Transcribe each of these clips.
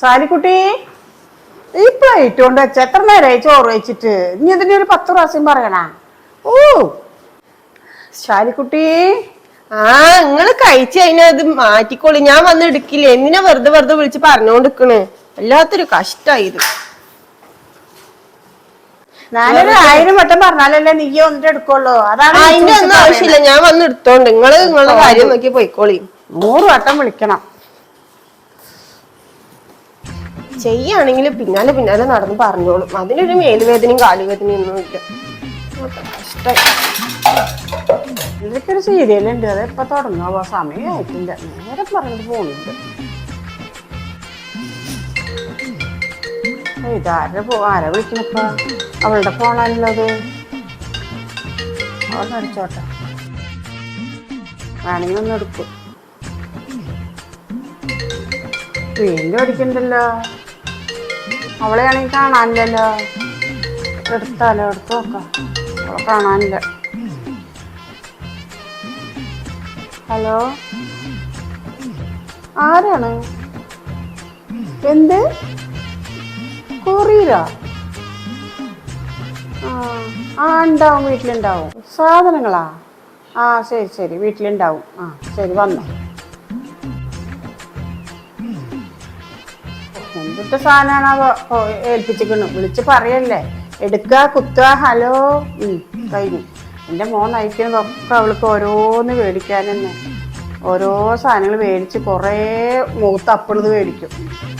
സാലിക്കുട്ടി ഈ പ്ലേറ്റ് കൊണ്ട് വെച്ച എത്ര നേരമായി ചോറ് വെച്ചിട്ട് ഇനി ഇതിന്റെ ഒരു പത്ത് പ്രാവശ്യം പറയണ. ഓ ശാലിക്കുട്ടി ആ നിങ്ങൾ കഴിച്ച് കഴിഞ്ഞാൽ അത് മാറ്റിക്കോളി. ഞാൻ വന്ന് എടുക്കില്ല? എന്തിനാ വെറുതെ വെറുതെ വിളിച്ച് പറഞ്ഞോണ്ടിക്കണ് വല്ലാത്തൊരു കഷ്ടായി ഞാനൊരു ആയിരം വട്ടം പറഞ്ഞാലല്ലേ നീ ഒന്നിട്ട് എടുക്കുള്ളൂ. അതാണ് അതിന്റെ ഒന്നും ആവശ്യമില്ല. ഞാൻ വന്ന് എടുത്തോണ്ട് നിങ്ങൾ നിങ്ങളുടെ കാര്യം നോക്കി പോയിക്കോളി. നൂറ് വട്ടം വിളിക്കണം. ചെയ്യാണെങ്കിൽ പിന്നാലെ പിന്നാലെ നടന്ന് പറഞ്ഞോളും. അതിനൊരു മേലുവേദനയും കാലുവേദനയും ഒന്നും ഇല്ല. ഇതൊക്കെ ഉണ്ട് അത് ഇപ്പൊ തുടങ്ങാവോ? സമയമായിട്ടില്ല നേരെ പറഞ്ഞിട്ട് പോകുന്നുണ്ട്. ഇതാരുടെ പോ ആരാ വിളിക്കണപ്പ അവളുടെ ഫോണാണുള്ളത് അവൾ അടിച്ചോട്ടെ വേണമെങ്കിൽ ഒന്ന് എടുക്കും. വീണ്ടും അടിക്കണ്ടല്ലോ അവളെയാണെങ്കിൽ കാണാനില്ലല്ലോ. എടുത്താലോ എടുത്തു നോക്കാം. അവളെ കാണാനില്ല. ഹലോ? ആരാണ്? എന്ത്? കൊറിയറോ ആ ആ ഉണ്ടാവും വീട്ടിലുണ്ടാവും. സാധനങ്ങളാ? ആ ശരി ശരി വീട്ടിലുണ്ടാവും. ആ ശരി വന്നോ. എന്തിട്ട് സാധനമാണ് ഏൽപ്പിച്ചിരിക്കുന്നു. വിളിച്ച് പറയല്ലേ. എടുക്കുക കുത്തുക ഹലോ. കഴിഞ്ഞു. എന്റെ മോൻ നയിക്കുന്നതൊക്കെ അവൾക്ക് ഓരോന്ന് മേടിക്കാൻ ഓരോ സാധനങ്ങൾ മേടിച്ച് കുറേ മുഖത്ത് അപ്പണത് മേടിക്കും.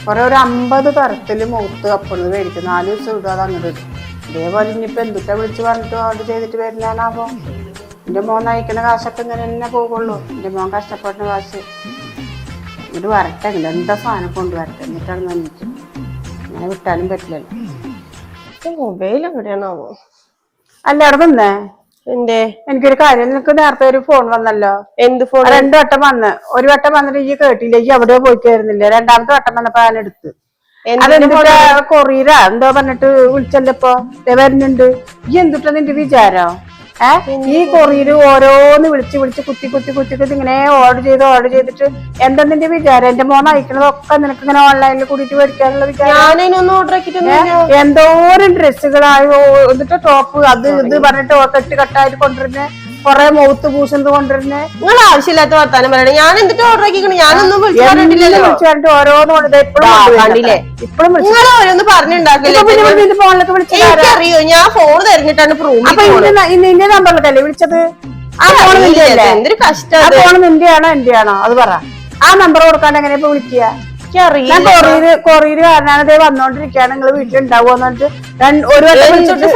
കുറേ ഒരു അമ്പത് തരത്തിൽ മുഖത്ത് അപ്പണത് മേടിക്കും. നാല് ദിവസം ഇടുക അത് അങ്ങോട്ട് ഇടും. ഇനിയിപ്പോൾ എന്തൊക്കെ വിളിച്ച് പറഞ്ഞിട്ട് ഓർഡർ ചെയ്തിട്ട് വരുന്നതാണാവോ? എന്റെ മോൻ നയിക്കുന്ന കാശൊക്കെ ഇങ്ങനെ തന്നെ പോകുള്ളൂ എന്റെ മോൻ കഷ്ടപ്പെടുന്ന കാശ്. എന്നിട്ട് വരട്ടുണ്ട് എന്താ സാധനം കൊണ്ടുവരട്ടെ എന്നിട്ടാണ് നന്നിട്ട് അങ്ങനെ വിട്ടാലും പറ്റില്ലല്ലോ. മൊബൈൽ എവിടെയാണാവോ? അല്ല അവിടെ നിന്നേ എന്റെ എനിക്കൊരു കാര്യം നിനക്ക് നേരത്തെ ഒരു ഫോൺ വന്നല്ലോ? എന്ത് ഫോൺ രണ്ടു വട്ടം വന്ന്. ഒരു വട്ടം വന്നിട്ട് ഈ കേട്ടില്ല ഈ എവിടെയോ പോയി കയറുന്നില്ല രണ്ടാമത്തെ വട്ടം വന്നപ്പോ ഞാൻ എടുത്ത്. കൊറീരാ കൊറിയറാ? എന്തോ പറഞ്ഞിട്ട് വിളിച്ചല്ലോ ഇപ്പൊ. വരുന്നുണ്ട്. ഈ എന്തുട്ടാ നിന്റെ വിചാരം? ഏ? ഈ കൊറിയിൽ ഓരോന്ന് വിളിച്ച് വിളിച്ച് കുത്തി കുത്തി കുത്തി കുത്തി ഇങ്ങനെ ഓർഡർ ചെയ്ത് ഓർഡർ ചെയ്തിട്ട് എന്താ നിന്റെ വിചാരം? എന്റെ മോൻ അയക്കണതൊക്കെ നിനക്ക് ഇങ്ങനെ ഓൺലൈനിൽ കൂടിയിട്ട് മേടിക്കാനുള്ള വിചാരം? എന്തോരം ഡ്രസ്സുകളായി എന്നിട്ട് ടോപ്പ് അത് ഇത് പറഞ്ഞിട്ട് കെട്ട് കെട്ടായിട്ട് കൊണ്ടുവരുന്നേ? കൊറേ മൗത്ത് പൂശന്ത് കൊണ്ടിരുന്നേ നിങ്ങൾ ആവശ്യമില്ലാത്ത വർത്താനം പറയണേ. ഞാൻ എന്തിട്ട് ഓർഡർ ആക്കിക്കണു. ഞാനൊന്നും വിളിച്ചു പറഞ്ഞിട്ടില്ലല്ലോ. വിളിച്ചു പറഞ്ഞിട്ട് ഓരോന്ന് കണ്ടില്ലേ? ഇപ്പോഴും വിളിച്ചു നിങ്ങൾ ഓരോന്ന് നിന്റെ ഫോണിലൊക്കെ എനിക്കറിയോ ഞാൻ ഫോൺ തെരഞ്ഞിട്ടാണ് പ്രൂവ് അപ്പൊ ഇന്റെ ന- ഇന്ന് ഇന്റെ നമ്പറിലല്ലേ വിളിച്ചത്? ആ ഫോൺ നിന്റെ എന്തൊരു കഷ്ടം ആ ഫോൺ നിന്റെയാണോ എന്റെയാണോ? അത് പറ. ആ നമ്പർ കൊടുക്കാണ്ട് എങ്ങനെയാ ഇപ്പൊ വിളിക്കുക? ഞാൻ കൊറിയര് കൊറിയര് കാരണമാണ് ഇതേ വന്നോണ്ടിരിക്കുകയാണ് നിങ്ങൾ രണ്ട് ഒരു വട്ടം വിളിച്ചിട്ട്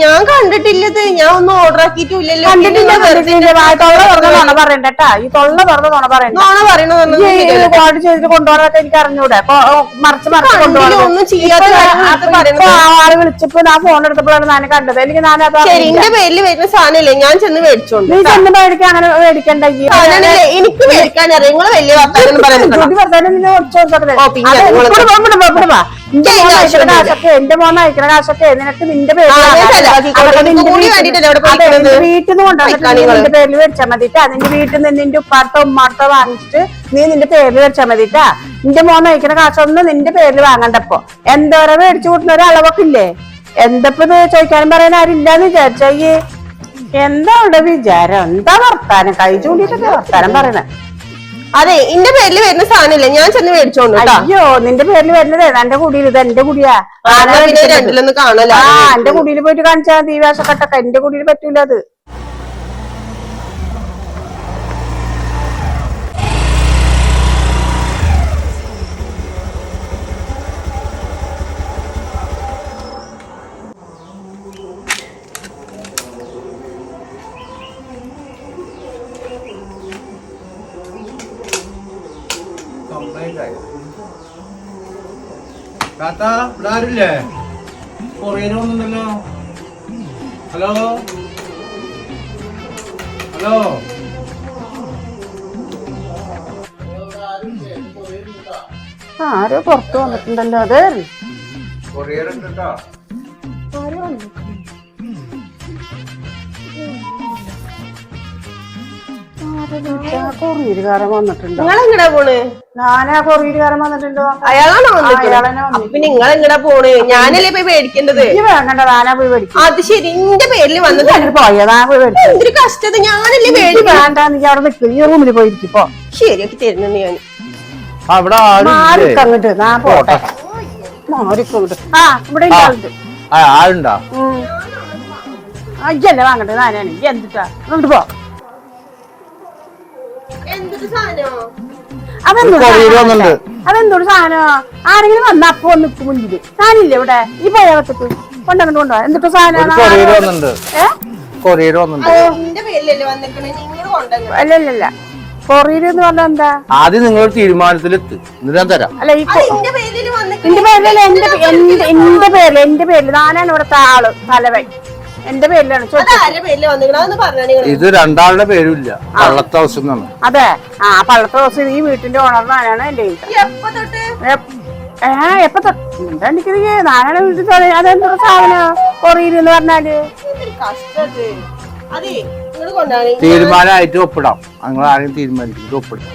ഞാൻ കണ്ടിട്ടില്ലത് ഞാൻ ഒന്നും ഓർഡർ ആക്കിയിട്ടില്ലല്ലോ. കണ്ടിട്ടില്ല കണ്ടിട്ടില്ല. വാ, തൊള്ള തുറന്ന് നുണ പറയണ്ടട്ടാ ഈ തൊള്ള തുറന്ന് നുണ പറയണ്ട. നോണ പറയണത് ഓർഡർ ചെയ്തിട്ട് കൊണ്ടുപോകാനൊക്കെ എനിക്ക് അറിഞ്ഞൂടെ. മറിച്ച് മറിച്ച് കൊണ്ടുപോകണം. ഒന്നും ചെയ്യാത്ത. ആൾ വിളിച്ചപ്പോ ഞാൻ ഫോൺ എടുത്തപ്പോഴാണ് ഞാൻ കണ്ടത്. എനിക്ക് ഞാൻ അത് എന്റെ പേരിൽ വരുന്ന സാധനമില്ലേ? ഞാൻ ചെന്ന് മേടിച്ചോണ്ട് നീ ചെന്ന് മേടിക്കാൻ അങ്ങനെ മേടിക്കണ്ടെങ്കിൽ എനിക്ക് മേടിക്കാൻ അറിയാം. നിങ്ങൾ വലിയ വർത്താനം പറയാൻ കാശൊക്കെ എന്റെ മോൻ അയക്കുന്ന കാശൊക്കെ നിനക്ക് നിന്റെ പേര് വീട്ടിൽ- നിന്ന് കൊണ്ടുവന്നിട്ട് നിന്റെ പേരിൽ മേടിച്ചാൽ മതിട്ടാ. നിന്റെ വീട്ടിൽ നിന്ന് നിന്റെ ഉപ്പാർത്തോ ഉമ്മാർത്തോ വാങ്ങിച്ചിട്ട് നീ നിന്റെ പേരിൽ വെച്ചാൽ മതിട്ടാ. നിന്റെ മോൻ നയിക്കുന്ന കാശൊന്നും നിന്റെ പേരിൽ വാങ്ങണ്ടപ്പോ. എന്തോരം മേടിച്ചു കൂട്ടുന്ന ഒരു അളവൊക്കെ ഇല്ലേ എന്തപ്പോ ചോദിക്കാനും പറയാൻ ആരില്ലാന്ന് വിചാരിച്ചയ്യേ എന്താ അവിടെ വിചാരം? എന്താ വർത്താനം? കൈ ചൂണ്ടിട്ടൊക്കെ വർത്താനം പറയണേ. അതെ എന്റെ പേരിൽ വരുന്ന സാധനമില്ല? ഞാൻ ചെന്ന് മേടിച്ചോണ്ട് അയ്യോ നിന്റെ പേരിൽ വരുന്നത് എന്റെ കുടിയിൽ ഇത് എന്റെ കുടിയാ. രണ്ടിലൊന്ന് കാണല്ലോ ആ എന്റെ കുടിയിൽ പോയിട്ട് കാണിച്ചാ മതി ഈ വേഷക്കെട്ടൊക്കെ. എന്റെ കുടിയിൽ പറ്റൂല അത്. താത്ത ഇവിടെ ആരില്ലേ ഹലോ? ഹലോ? ആരോ പുറത്തു വന്നിട്ടുണ്ടല്ലോ. അതെ. കൊറിയർ ഉണ്ട് കേട്ടോ. കൊറിയരുകാരൻ വന്നിട്ടുണ്ട് നിങ്ങൾ എങ്ങടാ പോണ്? ഞാനാ കൊറിയരുകാരൻ വന്നിട്ടുണ്ടോ? അയാളാണോ. പിന്നെ നിങ്ങൾ എങ്ങടാ പോണ്? ഞാനല്ലേ പോയി മേടിക്കേണ്ടത് ഈ വേണ്ട ഞാനാ പോയി മേടിക്കും അത് ശരി എന്റെ പേരിൽ വന്നിട്ട് പോയി മേടിക്കും എന്തൊരു കഷ്ടത ഞാനല്ലേ മേടിക്കാൻ വേണ്ട നീ അവിടെ നിൽക്കും ഈ റൂമിൽ പോയിരിക്കും പോ. ശരിയാക്കി തരുന്നുണ്ട് ഞാൻ. അവിടെ അങ്ങോട്ട് ഞാൻ പോട്ടെ. ആ ഇവിടെ ആ ആളുണ്ട് ആളുണ്ടാ ഉം. വാങ്ങട്ടെ ഞാനാണ് എന്തിട്ടാ? അങ്ങോട്ട് പോ. വന്നിട്ടുണ്ട്. അതെന്തോട് സാധനം? ആരെങ്കിലും വന്ന അപ്പൊ വന്ന് ഇപ്പൊ മുന്നിൽ സാധനില്ല ഇവിടെ? ഈ പോയകത്തേക്ക് കൊണ്ടങ്ങോട്ട് കൊണ്ടോ എന്തിട്ട് സാധനം വന്നിട്ടുണ്ട്. കൊറിയർ എന്ന് പറഞ്ഞാ എന്താ? ആദ്യം നിങ്ങൾ തീരുമാനത്തിലെത്ത്. എന്നിട്ട് ഞാൻ തരാം. അല്ല എന്റെ പേരിൽ എന്റെ പേരിൽ എന്റെ പേരിൽ എന്റെ പേരിൽ. ഞാനാണ് ഇവിടുത്തെ ആൾ തലവൻ. എന്റെ പേരിലാണ്. ഇത് രണ്ടാളുടെ പേരുമില്ല. പള്ളത്ത ഹൗസ് എന്നാണ് അതെ. ആ പള്ളത്ത ഹൗസ് ഈ വീട്ടിന്റെ ഓണർ ഞാനാണ് എന്റെ വീട്ടിൽ എപ്പോ തൊട്ട്? ഏ എപ്പൊ തൊട്ട്? നാരായണ വീട്ടിൽ തൊട- അതെന്താ സാധനം? എന്ന് പറഞ്ഞാൽ. തീരുമാനമായിട്ട് ഒപ്പിടാം. നിങ്ങൾ ആരെയും തീരുമാനിച്ചിട്ട് ഒപ്പിടാം.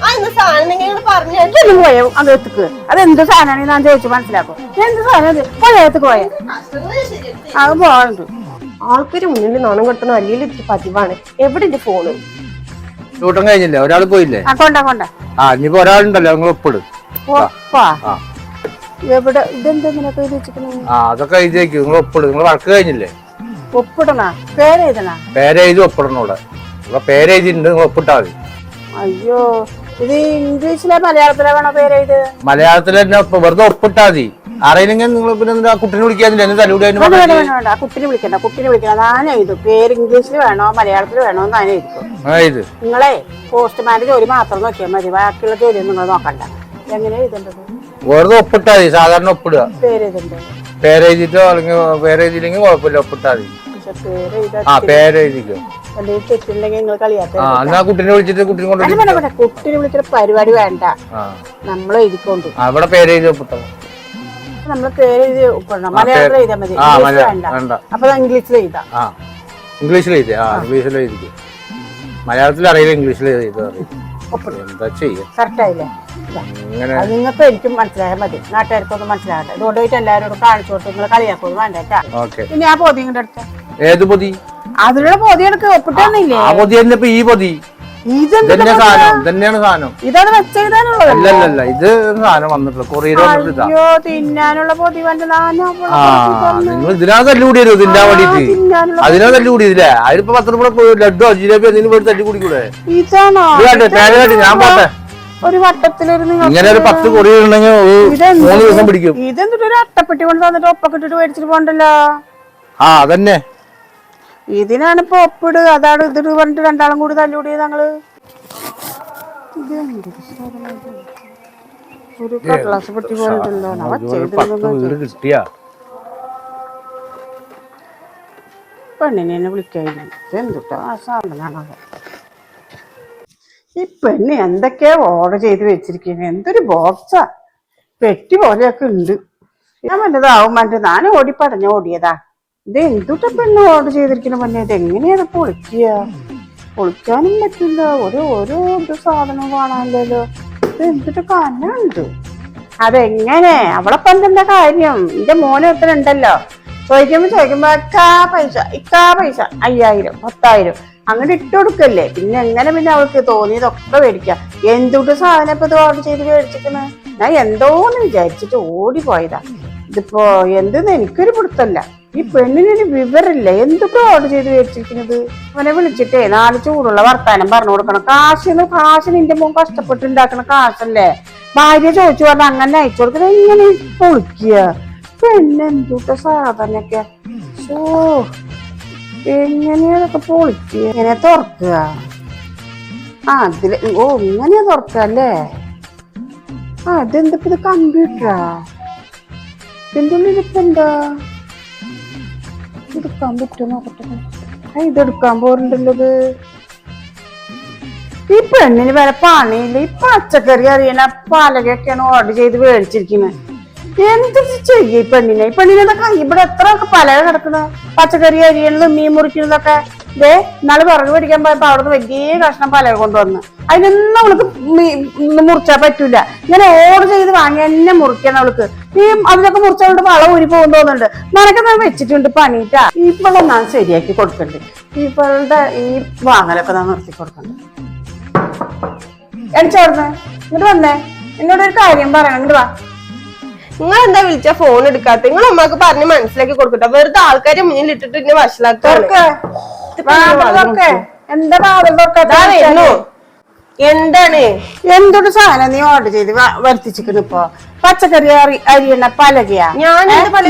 പോയോ? അത് സാധനം അത് എന്ത് പോയോ സാധനമാണ് ഞാൻ ചോദിച്ചു മനസ്സിലാക്കും. എന്ത് സാധനം അത് പോയകത്തേക്ക് പോയ? അത് പോകണ്ട് ആൾക്കാര് മുന്നിൽ നാണം കെട്ടണം അല്ലെങ്കിൽ ഇത്തിരി പതിവാണ്. എവിടെ എന്റെ ഫോണ് ചൂട്ടം കഴിഞ്ഞില്ലേ? ഒരാൾ പോയില്ലേ? ആ കൊണ്ട കൊണ്ട. ആ ഇനിയിപ്പോ ഒരാളുണ്ടല്ലോ നിങ്ങൾ ഒപ്പിട്. എവിടെ ഇതെന്താ നിനക്ക് എഴുതി വെച്ചിരിക്കണേ? ആ അതൊക്കെ എഴുതിയേക്കും നിങ്ങൾ ഒപ്പിട്. നിങ്ങൾ വഴക്ക് കഴിഞ്ഞില്ലേ? ഒപ്പിടണ? പേരെഴുതണ? പേരെഴുതി ഒപ്പിടണം ഇവിടെ. നിങ്ങളെ പേരെഴുതിയിട്ടുണ്ട് നിങ്ങൾ ഒപ്പിട്ടാ മതി. അയ്യോ ഇത് ഇംഗ്ലീഷിലെ മലയാളത്തിലെ വേണോ പേരെഴുത് മലയാളത്തിൽ തന്നെ വെറുതെ ഒപ്പിട്ടാ മതി. അറിയില്ലെങ്കിൽ നിങ്ങൾ പിന്നെ ആ കുട്ടിനെ വിളിക്കാന്നില്ല എന്നെ തലയുടെ വേണ്ട വേണ്ട വേണ്ട വേണ്ട. ആ കുട്ടിനെ വിളിക്കണ്ട കുട്ടിനെ വിളിക്കണ്ട. ഞാൻ എഴുതും. പേര് ഇംഗ്ലീഷിൽ വേണോ മലയാളത്തിൽ വേണോ എഴുതിക്കും ഇത് നിങ്ങളെ പോസ്റ്റ്മാന്റെ ജോലി മാത്രം നോക്കിയാൽ മതി. ബാക്കിയുള്ള ജോലി നിങ്ങൾ നോക്കണ്ട. എങ്ങനെ എഴുതേണ്ടത്? വെറുതെ ഒപ്പിട്ടാ മതി. സാധാരണ ഒപ്പിടുക. പേര് എഴുതണ്ടേ? പേരെഴുതിട്ടോ അല്ലെങ്കിൽ പേരെഴുതിയില്ലെങ്കിൽ കുഴപ്പമില്ല. ഒപ്പിട്ടാ മതി. പക്ഷെ പേര് എഴുതാ ആ പേരെഴുതിക്കോ എന്തെങ്കിലും തെറ്റുണ്ടെങ്കിൽ നിങ്ങൾ കളിയാത്ത ആ എന്നാ കുട്ടീനെ വിളിച്ചിട്ട് കുട്ടിനെ കൊണ്ട് വേണ്ട വേണ്ട. കുട്ടിനെ വിളിച്ചിട്ട് പരിപാടി വേണ്ട. ആ. നമ്മൾ എഴുതിക്കൊണ്ട്. അവിടെ പേരെഴുതി ഒപ്പിട്ടോ നമ്മൾ മലയാളത്തിൽ എഴുതാൻ മതി. ആ ഇംഗ്ലീഷിൽ മലയാളം വേണ്ട. വേണ്ട. അപ്പൊ ഇംഗ്ലീഷിൽ എഴുതാം. ആ. ഇംഗ്ലീഷിൽ എഴുതി ആ ഇംഗ്ലീഷിൽ എഴുതിക്കും. മലയാളത്തിൽ അറിയില്ല ഇംഗ്ലീഷിൽ എഴുതി എന്താ ചെയ്യാ? നിങ്ങൾക്ക് എനിക്കും മനസ്സിലായാൽ മതി. നാട്ടുകാർക്കൊന്നും മനസ്സിലാകട്ടെ ഇതുകൊണ്ട് പോയിട്ട് എല്ലാവരോടും കാണിച്ചു കൊടുത്ത് നിങ്ങൾ കളിയാക്കൊന്നും വേണ്ട പിന്നെ ആ പൊതി ഇങ്ങോട്ട് എടുത്ത. ഏത് പൊതി? അതിലുള്ള പൊതി എടുക്കുക ഒപ്പിട്ടൊന്നില്ലേ ആ പൊതി തന്നെ ഈ പൊതി. ഇതന്നെ സാധനം തന്നെയാണ് സാധനം. ഇതാണ് വെച്ചെഴുതാനുള്ളത് അല്ലല്ല ഇത് സാധനം കൊറിയർ അയ്യോ തിന്നാനുള്ള നിങ്ങൾ ഇതിനാ തല്ലുകൂടി തിന്നാൻ വേണ്ടിട്ട് അതിനാ തല്ലുകൂടി ഇതില്ലേ അതിനിപ്പോ പത്ത് രൂപ ലഡോ ജിലേബി എന്തെങ്കിലും പോയി തല്ലി കുടിക്കൂടെ? ഇതാണോ? ഇത് കണ്ടേ? പേര് കണ്ടി ഞാൻ പോട്ടെ. ഒരു വട്ടത്തിലൊരു ഇങ്ങനെ ഒരു പത്ത് കൊറിയർ ഉണ്ടെങ്കിൽ മൂന്ന് ദിവസം പിടിക്കും. ഇതെന്തൊരു അട്ടപ്പെട്ടി കൊണ്ട് തന്നിട്ട് ഒപ്പൊക്കെ ഇട്ടിട്ട് മേടിച്ചിട്ട് പോണ്ടല്ലോ? ആ അതന്നെ. ഇതിനാണ് ഇപ്പൊ ഒപ്പിട് അതാണ് ഇതിട് പറഞ്ഞിട്ട് രണ്ടാളും കൂടി തല്ലുകൂടി ഞങ്ങൾ? ഒരു കടലാസ് പെട്ടി പെണ്ണിനെ എന്നെ വിളിക്കായിരുന്നു. ഇതെന്തുട്ടാ ആ സാധനമാണത് ഈ പെണ്ണ് എന്തൊക്കെയാ ഓർഡർ ചെയ്ത് വെച്ചിരിക്കുന്നത് എന്തൊരു ബോക്സാ. പെട്ടി പോലെയൊക്കെ ഉണ്ട്. ഞാൻ വല്ലതാവും മറ്റേ ഞാൻ ഓടി പടഞ്ഞ ഓടിയതാ. ഇത് എന്തുട്ട പെണ്ണ് ഓർഡർ ചെയ്തിരിക്കുന്ന പെണ്ണെ? ഇത് എങ്ങനെയാണ് പൊളിക്കുക? പൊളിക്കാനും പറ്റില്ല. ഒരു ഓരോ ഇത് സാധനം കാണാനില്ലല്ലോ. ഇത് എന്തിട്ട് കനുണ്ട് അതെങ്ങനെ? അവളെ പന്തെന്താ കാര്യം? എന്റെ മോനെ എത്ര ഉണ്ടല്ലോ. ചോദിക്കുമ്പോ ചോദിക്കുമ്പോ ഇക്കാ പൈസ ഇക്കാ പൈസ അയ്യായിരം പത്തായിരം. അങ്ങനെ ഇട്ടുകൊടുക്കല്ലേ പിന്നെ എങ്ങനെ പിന്നെ അവൾക്ക് തോന്നിയതൊക്കെ മേടിക്കാം എന്തുട്ട് സാധനം ഇപ്പൊ ഇത് ഓർഡർ ചെയ്ത് മേടിച്ചിരിക്കുന്നത് ഞാൻ എന്തോന്ന് വിചാരിച്ചിട്ട് ഓടിപ്പോയതാ. ഇതിപ്പോ എന്തെന്ന് എനിക്കൊരു പിടുത്തല്ല. ഈ പെണ്ണിനൊരു വിവരമില്ല. എന്തൊക്കെ ഓർഡർ ചെയ്ത് മേടിച്ചിരിക്കുന്നത്? അവനെ വിളിച്ചിട്ടേ നാല് ചൂടുള്ള വർത്താനം പറഞ്ഞു കൊടുക്കണം. കാശ് കാശ് നിന്റെ മോൻ കഷ്ടപ്പെട്ട് ഉണ്ടാക്കണ കാശല്ലേ? ഭാര്യ ചോദിച്ചു പറഞ്ഞ അങ്ങനെ അയച്ചു കൊടുക്കുന്നത് എങ്ങനെ പൊളിക്കുക? പെണ്ണെന്തൂട്ട സാധനൊക്കെ? ഓ എങ്ങനെയാതൊക്കെ പൊളിക്കുക? എങ്ങനെ തുറക്കുക? ആ അതിൽ ഓ ഇങ്ങനെയാ തുറക്കല്ലേ ആ ഇതെന്തിപ്പോ ഇത് കമ്പ്യൂട്ടറാ? ഇതിന്റെ ഉള്ളിൽ ഇപ്പൊ എന്താ എടുക്കാൻ പറ്റുമോ നോക്കട്ടെ. ആ ഇതെടുക്കാൻ പോരുണ്ടല്ലോ ഈ പെണ്ണിന് വരെ പണിയില്ല? ഈ പച്ചക്കറി അറിയണ പലകൊക്കെയാണ് ഓർഡർ ചെയ്ത് മേടിച്ചിരിക്കുന്നത് എന്ത് ചെയ്യ ഈ പെണ്ണിനെ? ഈ പെണ്ണിനെ കൈ ഇവിടെ എത്ര പലക കിടക്കണ പച്ചക്കറി അരിയണതും മീൻ മുറിക്കുന്നതൊക്കെ. ദേ നാളെ വിറക് പിടിക്കാൻ പോയപ്പോ അവിടുന്ന് വലിയ കഷ്ണം പലക കൊണ്ടുവന്ന്. അതിനൊന്നും അവൾക്ക് മുറിച്ചാ പറ്റൂല. ഇങ്ങനെ ഓർഡർ ചെയ്ത് വാങ്ങി എന്നെ മുറിക്കണം അവൾക്ക്. ഈ അതിനൊക്കെ മുറിച്ചവളുടെ വള ഊരി പോകും തോന്നുന്നുണ്ട്. നിനക്ക് ഞാൻ വെച്ചിട്ടുണ്ട് പണിയിട്ടാ ഇവളെ ഞാൻ ശരിയാക്കി കൊടുക്കണ്ട്. ഇവളുടെ ഈ വാങ്ങലൊക്കെ ഞാൻ നിർത്തി കൊടുക്കണ്ട് എണിച്ചോർന്ന് ഇങ്ങോട്ട് വന്നേ. എന്നോട് ഒരു കാര്യം പറയണം. ഇങ്ങോട്ട് വാ. നിങ്ങൾ എന്താ വിളിച്ച ഫോൺ എടുക്കാത്ത? നിങ്ങൾ അമ്മയ്ക്ക് പറഞ്ഞ് മനസ്സിലാക്കി കൊടുക്കട്ടെ. വെറുതെ ആൾക്കാരെ മുന്നിൽ ഇട്ടിട്ട് ഇന്നെ തുറക്ക്. എന്താ എന്താണ്? എന്തൊരു സാധനം നീ ഓർഡർ ചെയ്ത് വരുത്തിച്ചിരിക്കുന്നു ഇപ്പൊ. പച്ചക്കറി അരി അരിയണ പലകയാ?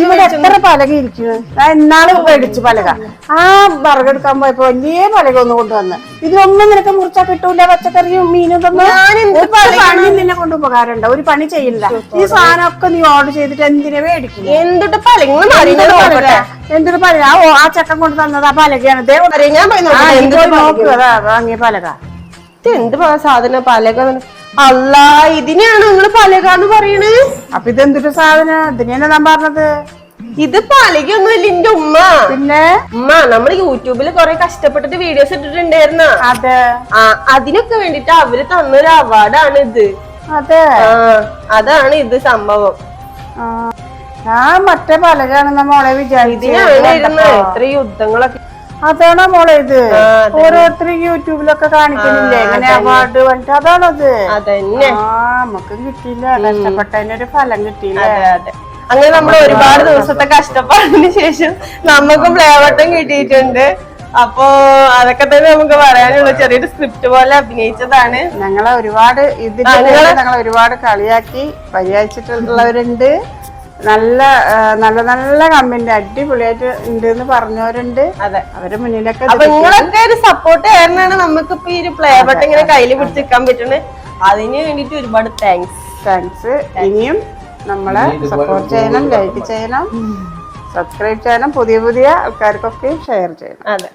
ഇവിടെ എത്ര പലക ഇരിക്കുന്നു ഞാൻ ഇന്നാൾ മേടിച്ചു പലക. ആ വറകെടുക്കാൻ പോയപ്പോ വലിയ പലക ഒന്ന് കൊണ്ടുവന്ന്. ഇതിലൊന്നും നിനക്ക് മുറിച്ചാ കിട്ടൂല പച്ചക്കറിയും മീനും ഒരു പണി നിന്നെ കൊണ്ട് ഉപകാരമുണ്ട്? ഒരു പണി ചെയ്യില്ല. ഈ സാധനമൊക്കെ നീ ഓർഡർ ചെയ്തിട്ട് എന്തിനെ മേടിക്കും എന്തിട്ട് നോക്കട്ടെ. എന്തൊരു പലക? ആ, ഓ ആ ചക്കം കൊണ്ട് തന്നത് ആ പലകയാണ്. ദേ അറിയ ഞാൻ പോയി ആ, നോക്കട്ടെ. നീ എന്ത് പോയി നോക്ക്. അതാ വാങ്ങിയ പലക. എന്ത് സാധനം? പലക അല്ല ഇതിനെയാണ് നിങ്ങൾ പലകാന്ന് പറയണേ. അപ്പൊ ഇതെന്തൊരു സാധന? ഇതിനെയാണ് ഞാൻ പറഞ്ഞത്? ഇത് പലകൊന്നുമില്ല എന്റെ ഉമ്മ. പിന്നെ? ഉമ്മ നമ്മൾ യൂട്യൂബിൽ കൊറേ കഷ്ടപ്പെട്ടിട്ട് വീഡിയോസ് ഇട്ടിട്ടുണ്ടായിരുന്ന. അതെ. ആ അതിനൊക്കെ വേണ്ടിട്ട് അവർ തന്നൊരു അവാർഡാണ് ഇത്. അതെ. ആ അതാണ് ഇത് സംഭവം. ആ, ഞാൻ മറ്റേ പലകാണെന്ന മോളെ ഇതിനാണ് ഇരുന്ന് വിചാരിച്ചു എത്ര യുദ്ധങ്ങളൊക്കെ അതാണോ മോളെ ഇത്? ഓരോരുത്തരും യൂട്യൂബിലൊക്കെ കാണിക്കുന്നില്ലേ? ഇങ്ങനെ അവാർഡ് പറഞ്ഞിട്ട് അതാണോ അതന്നെ. ആ നമുക്ക് കിട്ടിയില്ല. കഷ്ടപ്പെട്ടതിന് ഒരു ഫലം കിട്ടിയില്ല? അങ്ങനെ നമ്മൾ ഒരുപാട് ദിവസത്തെ കഷ്ടപ്പാടിന് ശേഷം നമുക്കും പ്ലേവട്ടം കിട്ടിയിട്ടുണ്ട്. അപ്പോ അതൊക്കെ തന്നെ നമുക്ക് പറയാനുള്ള. ചെറിയൊരു സ്ക്രിപ്റ്റ് പോലെ അഭിനയിച്ചതാണ്. ഞങ്ങളെ ഒരുപാട് ഇതിൽ ഞങ്ങളെ ഒരുപാട് കളിയാക്കി പരിഹരിച്ചിട്ടുള്ളവരുണ്ട്. നല്ല നല്ല നല്ല കമ്പനി അടിപൊളിയായിട്ട് ഉണ്ട് എന്ന് പറഞ്ഞവരുണ്ട്. അതെ. അവരെ മുന്നിലൊക്കെ അപ്പൊ നിങ്ങളൊക്കെ ഒരു സപ്പോർട്ട് കാരണമാണ് നമുക്ക് ഇപ്പൊ ഈ ഒരു പ്ലേ ബട്ടൺ ഇങ്ങനെ കയ്യിൽ പിടിച്ചിരിക്കാൻ പറ്റുന്നത് അതിന് വേണ്ടിട്ട് ഒരുപാട് താങ്ക്സ് താങ്ക്സ് ഇനിയും നമ്മളെ സപ്പോർട്ട് ചെയ്യണം ലൈക്ക് ചെയ്യണം സബ്സ്ക്രൈബ് ചെയ്യണം പുതിയ പുതിയ ആൾക്കാർക്കൊക്കെ ഷെയർ ചെയ്യണം. അതെ.